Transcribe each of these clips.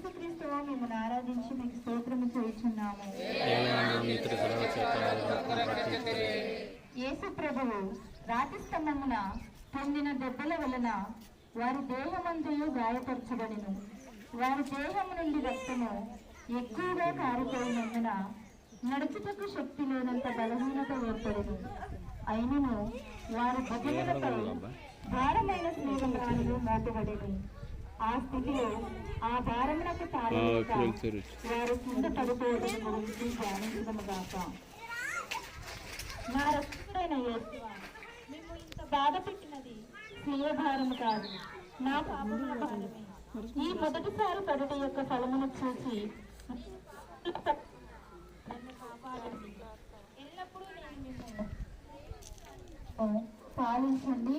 యేసుక్రీస్తువా మిమ్మల్ని ఆరాధించి మీకు స్తోత్రము చేయుచున్నాము. యేసు ప్రభువు రాతి స్తంభమున పొందిన దెబ్బల వలన వారి దేహమంతయు గాయపరచబడిను. వారి దేహము నుండి రక్తము ఎక్కువగా కారిపోయినందున నడుచుటకు శక్తి లేనంత బలహీనత ఏర్పడను. అయినను వారి భుజములపై భారమైన స్నేహములు మోపబడెను. ఆ స్థితిలో ఆ భారమునకు వారు కింద పడిపోవడం గురించి ధ్యానించదముగాక. నా రక్షకుడైన యేసువా, మిమ్ము ఇంత బాధ పెట్టినది స్వీయ భారము కాదు. నా పాపముల భారమే. ఈ మొదటిసారి పడుట యొక్క ఫలమును చూసి ఎల్లప్పుడూ నేను పాలించండి.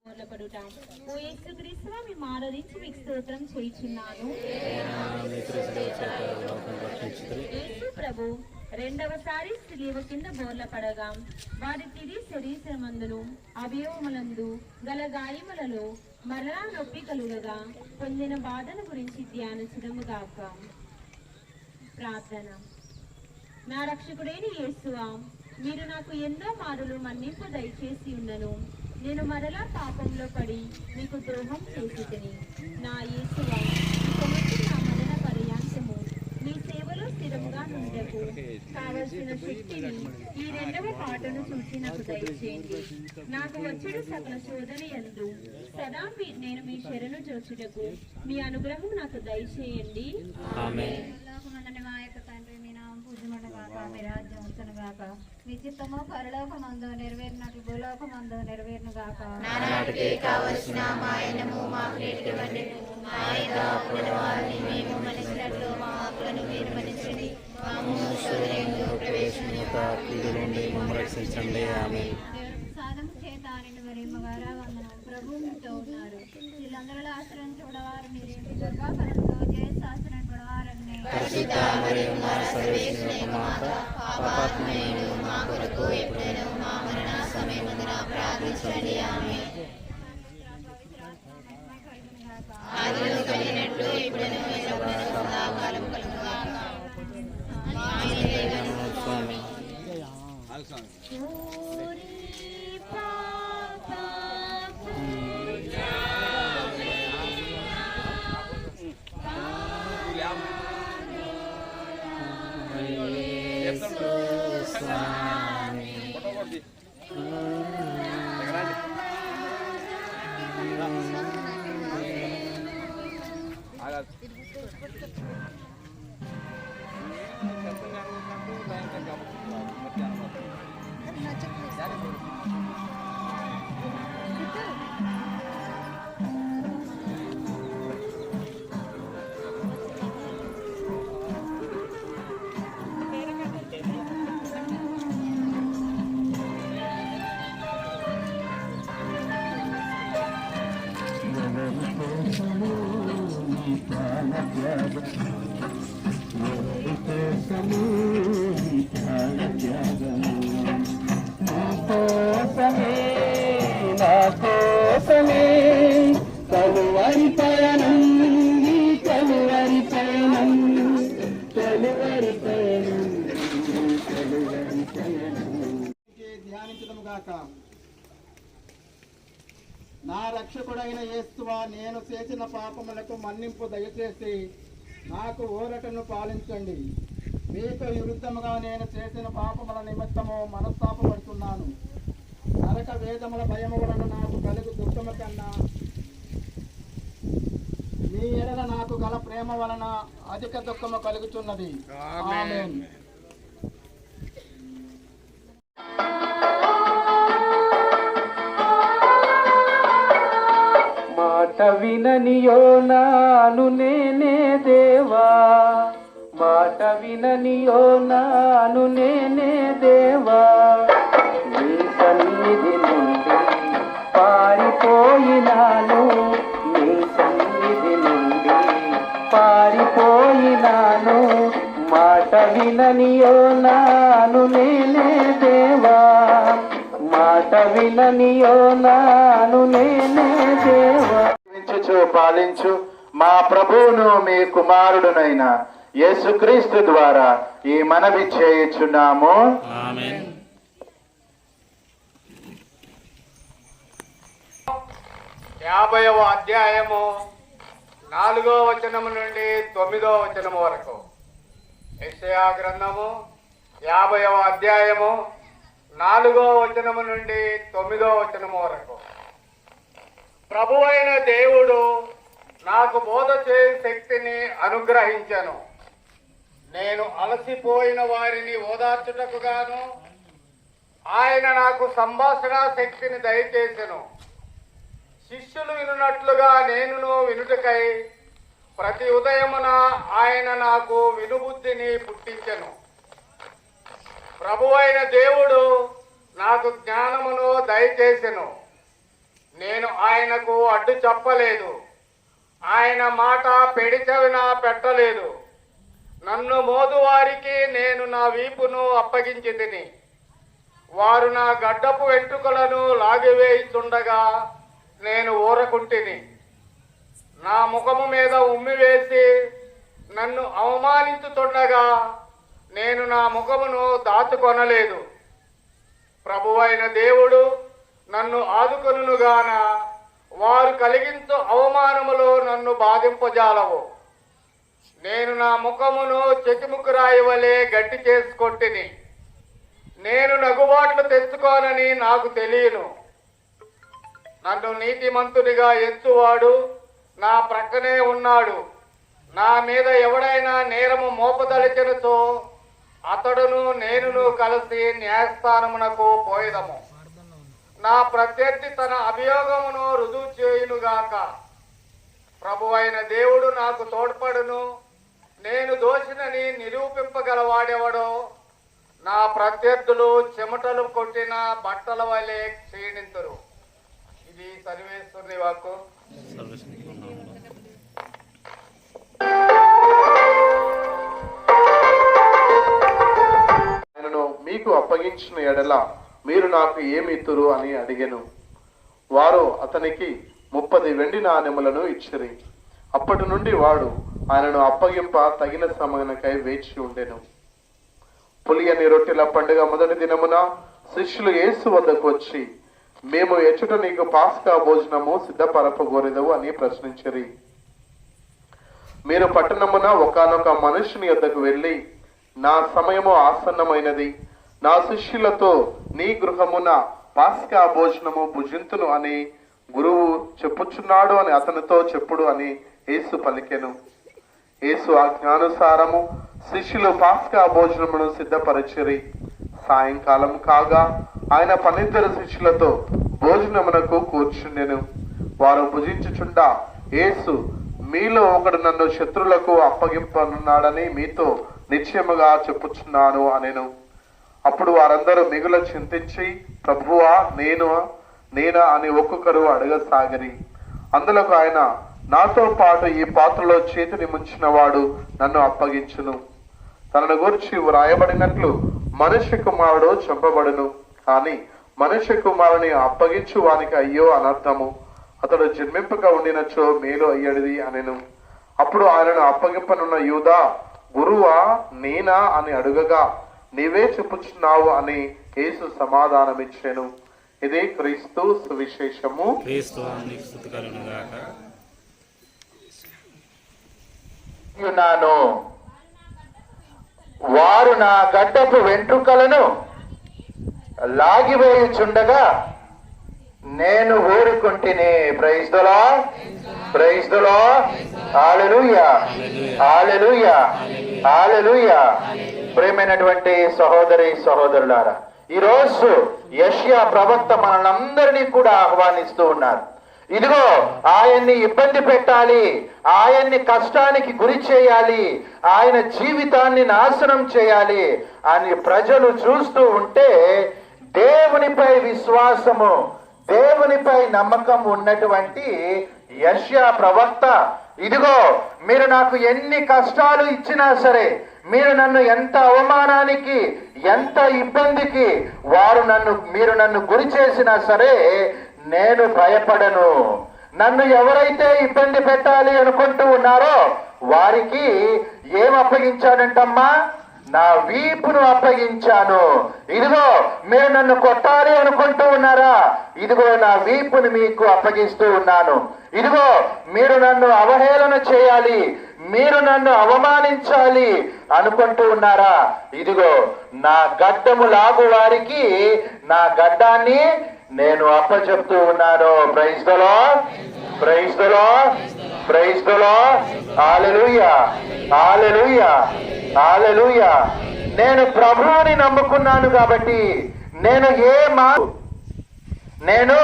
మూలపడుట ఓ యేసుక్రీస్తువా మేము ఆరాధించి మీకు స్తోత్రం చేయుచున్నాను యేసు ప్రభు రెండవసారి సిలువ కింద బోర్ల పడగా వారి తిరిగి శరీరమందును అవయవములందు గల గాయములలో మరలా నొప్పి కలుగగా పొందిన బాధను గురించి ధ్యానించడము గాక. ప్రార్థన. నా రక్షకుడైన యేసువా మీరు నాకు ఎన్నో మారులు మన్నింపు దయచేసి ఉన్నను. నేను మరలా పాపంలో పడి మీకు ద్రోహం చేసి తిని నా నుంచి నా మరణ పర్యాంతము మీ సేవలో స్థిరముగా నుండకు. కావలసిన శక్తిని ఈ రెండవ పాటను చూసి నాకు దయచేయండి. నాకు వచ్చేడు సకల శోధన ఎందు సదా నేను మీ శరణు చూచుటకు మీ అనుగ్రహం నాకు దయచేయండి. పరలోకమందున మా యొక్క తండ్రి మీ నామం పూజమట కాక మీ రాజ్యం వచ్చును గాక మీ చిత్తము పరలోకమందు నెరవేరినట్లు భూలోకమందు నెరవేరును గాక. నానాటికి కావలసిన మా ఆయనము మా ప్రేటివన్నీ మా యొక్క అప్పుల వారిని మేము మనిషినట్లు మా అప్పులను మీరు మనిషిని రక్షించండి. ఆమె సాధన చేత నిన్ను మరి మగారా వందనం. ప్రభు మీతో ఉన్నారు. వీళ్ళందరిలో ఆశ్రయం చూడవారు మీరు. దుర్గాకరంతో జయ శాస్త్రం చూడవారని పరిశుద్ధ మరియు మా సర్వేశ్వర మాత పాపాత్మయుడు ఆదిలో కలిగినట్లు ఎప్పుడైనా ఎల్లప్పుడూ సదాకాలం కలుగుగాక ఆమె దైవము స్వామి కోసమే Yeah. రక్షకుడైన యేస్తువా నేను చేసిన పాపములకు మన్నింపు దయచేసి నాకు ఊరటను పాలించండి. మీకు విరుద్ధముగా నేను చేసిన పాపముల నిమిత్తము మనస్తాపడుతున్నాను నరక వేదముల భయము వలన నాకు కలుగు దుఃఖము కన్నా మీ ఎడల నాకు గల ప్రేమ వలన అధిక దుఃఖము కలుగుతున్నది ఆమేన్. విననియో నాను నేనే దేవా. మాట విననియో నాను నేనే దేవా. నీ సన్నిధి నుండి పారిపోయినాను. నీ సన్నిధి నుండి పారిపోయినాను. మాట విననియో నాను నేనే దేవా. మాట విననియో నాను నేనే దేవా. జీవించుచు పాలించు. మా ప్రభువును మీ కుమారుడునైన యేసుక్రీస్తు ద్వారా ఈ మనవి చేయుచున్నాము. యాభైవ అధ్యాయము నాలుగో వచనము నుండి తొమ్మిదో వచనము వరకు. యెషయా గ్రంథము యాభైవ అధ్యాయము నాలుగో వచనము నుండి తొమ్మిదో వచనము వరకు. ప్రభు అయిన దేవుడు నాకు బోధ చేయ శక్తిని అనుగ్రహించను. నేను అలసిపోయిన వారిని ఓదార్చుటకు గాను ఆయన నాకు సంభాషణ శక్తిని దయచేసెను. శిష్యులు వినున్నట్లుగా నేనును వినుటకై ప్రతి ఉదయమున ఆయన నాకు వినుబుద్ధిని పుట్టించెను. ప్రభు అయిన దేవుడు నాకు జ్ఞానమును దయచేసెను. నేను ఆయనకు అడ్డు చెప్పలేదు. ఆయన మాట పెడిచవిన పెట్టలేదు. నన్ను మోదువారికి నేను నా వీపును అప్పగించిందిని వారు నా గడ్డపు వెంట్రుకలను లాగివేయిచుండగా నేను ఊరకుంటిని. నా ముఖము మీద ఉమ్మి వేసి నన్ను అవమానించుతుండగా నేను నా ముఖమును దాచుకొనలేదు. ప్రభువైన దేవుడు నన్ను ఆదుకొనుగాన వారు కలిగించు అవమానములో నన్ను బాధింపజాలవు. నేను నా ముఖమును చెకిముకు రాయి వలె గట్టి చేసుకొట్టిని నేను నగుబాట్లు తెచ్చుకోనని నాకు తెలియను. నన్ను నీతిమంతునిగా ఎంచువాడు నా ప్రక్కనే ఉన్నాడు. నా మీద ఎవడైనా నేరము మోపదలిచినతో అతడును నేనును కలిసి న్యాయస్థానమునకు పోయేదము. నా ప్రత్యర్థి తన అభియోగమును రుజువు చేయునుగాక. ప్రభువైన దేవుడు నాకు తోడ్పడును. నేను దోషినని నిరూపింపగలవాడెవడో. నా ప్రత్యర్థులు చెమటలు కొట్టిన బట్టల వలె క్షీణింతురు. ఇది సర్వేశ్వరుని వాకు ఆయనను మీకు అప్పగించిన ఎడల మీరు నాకు ఏమి ఇత్తురు అని అడిగెను. వారు అతనికి ముప్పది వెండి నాణెములను ఇచ్చిరి. అప్పటి నుండి వాడు ఆయనను అప్పగింప తగిన సమయనకై వేచి ఉండెను. పులియని రొట్టెల పండుగ మొదటి దినమున శిష్యులు యేసు వద్దకు వచ్చి మేము ఎచ్చుట నీకు పాస్కా భోజనము సిద్ధపరపగోరెదవు అని ప్రశ్నించిరి. మీరు పట్టణమున ఒకానొక మనుషుని యొద్దకు వెళ్ళి నా సమయము ఆసన్నమైనది. నా శిష్యులతో నీ గృహమున పాస్కా భోజనము భుజింతును అని గురువు చెప్పుచున్నాడు అని అతనితో చెప్పుడు అని యేసు పలికెను. యేసు ఆజ్ఞానుసారము శిష్యులు పాస్కా భోజనమును సిద్ధపరిచిరి. సాయంకాలం కాగా ఆయన పనిద్దరు శిష్యులతో భోజనమునకు కూర్చుండెను. వారు భుజించుచుండా యేసు మీలో ఒకడు నన్ను శత్రులకు అప్పగింపనున్నాడని మీతో నిశ్చయముగా చెప్పుచున్నాను అనెను. అప్పుడు వారందరూ మిగుల చింతించి ప్రభువా నేను నేనా? అని ఒక్కొక్కరు అడగసాగిరి. అందులోకి ఆయన నాతో పాటు ఈ పాత్రలో చేతిని ముంచిన వాడు నన్ను అప్పగించును. తనను గురించి వ్రాయబడినట్లు మనుష్య కుమారుడు చంపబడును. కానీ మనుష్య కుమారుని అప్పగించు వానికి అయ్యో అనర్థము. అతడు జన్మింపక ఉండినచో మేలు అయ్యడిది అనెను. అప్పుడు ఆయనను అప్పగింపనున్న యూదా గురువా నేనా? అని అడుగగా నీవే చెప్పుచున్నావు అని యేసు సమాధానమిచ్చాను. ఇది క్రీస్తు సువిశేషము. ఉన్నాను వారు నా గడ్డపు వెంట్రుకలను లాగివేయుచుండగా నేను ఊరుకుంటుని. ప్రైజ్దలో ప్రైజ్దలో ఆలెలుయా ఆలెలుయా ఆలెలుయా ప్రేమైనటువంటి సహోదరి సహోదరులారా ఈ రోజు యష్యా ప్రవక్త మనలందరినీ కూడా ఆహ్వానిస్తూ ఉన్నారు. ఇదిగో ఆయన్ని ఇబ్బంది పెట్టాలి ఆయన్ని కష్టానికి గురి చేయాలి ఆయన జీవితాన్ని నాశనం చేయాలి అని ప్రజలు చూస్తూ ఉంటే దేవునిపై విశ్వాసము దేవునిపై నమ్మకం ఉన్నటువంటి యష్యా ప్రవక్త ఇదిగో మీరు నాకు ఎన్ని కష్టాలు ఇచ్చినా సరే మీరు నన్ను ఎంత అవమానానికి ఎంత ఇబ్బందికి వారు నన్ను మీరు నన్ను గురి చేసినా సరే నేను భయపడను. నన్ను ఎవరైతే ఇబ్బంది పెట్టాలి అనుకుంటూ ఉన్నారో వారికి ఏం అప్పగించాడంటమ్మా? నా వీపును అప్పగించాను. ఇదిగో మీరు నన్ను కొట్టాలి అనుకుంటూ ఉన్నారా? ఇదిగో నా వీపును మీకు అప్పగిస్తూ ఉన్నాను. ఇదిగో మీరు నన్ను అవహేళన చేయాలి. మీరు నన్ను అవమానించాలి అనుకుంటూ ఉన్నారా? ఇదిగో నా గడ్డము లాగు వారికి నా గడ్డాన్ని నేను అప్పచెప్తూ ఉన్నాను. ప్రైజ్దలో ప్రైజ్దలో ప్రైజ్దలో ఆలెలుయ్యా ఆలెలుయ్యా ఆలెలుయా నేను ప్రభువుని నమ్ముకున్నాను కాబట్టి నేను ఏ మా నేను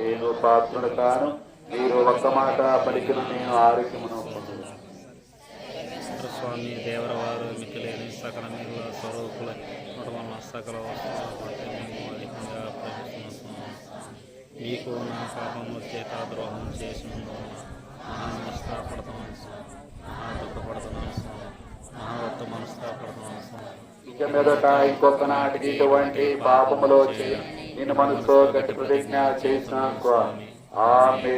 నేను పాత్రుడు కాను మీరు ఒక్క మాట పలికిన నేను ఆరోగ్యమును స్వామి దేవరవారు మిక్కిలేని సకల నీళ్ళ స్వరూపుల వలన సకల మీకు నా పాపము చేత ద్రోహం చేసినందున మహా మనస్తాపడుతున్నాను మహా దుఃఖపడుతున్నాను. మహా ఇక మీదట ఇంకొక నాటికి ఇటువంటి పాపములో చేయ నిన్ను మనసుతో గట్టి ప్రతిజ్ఞ చేసిన ఆమె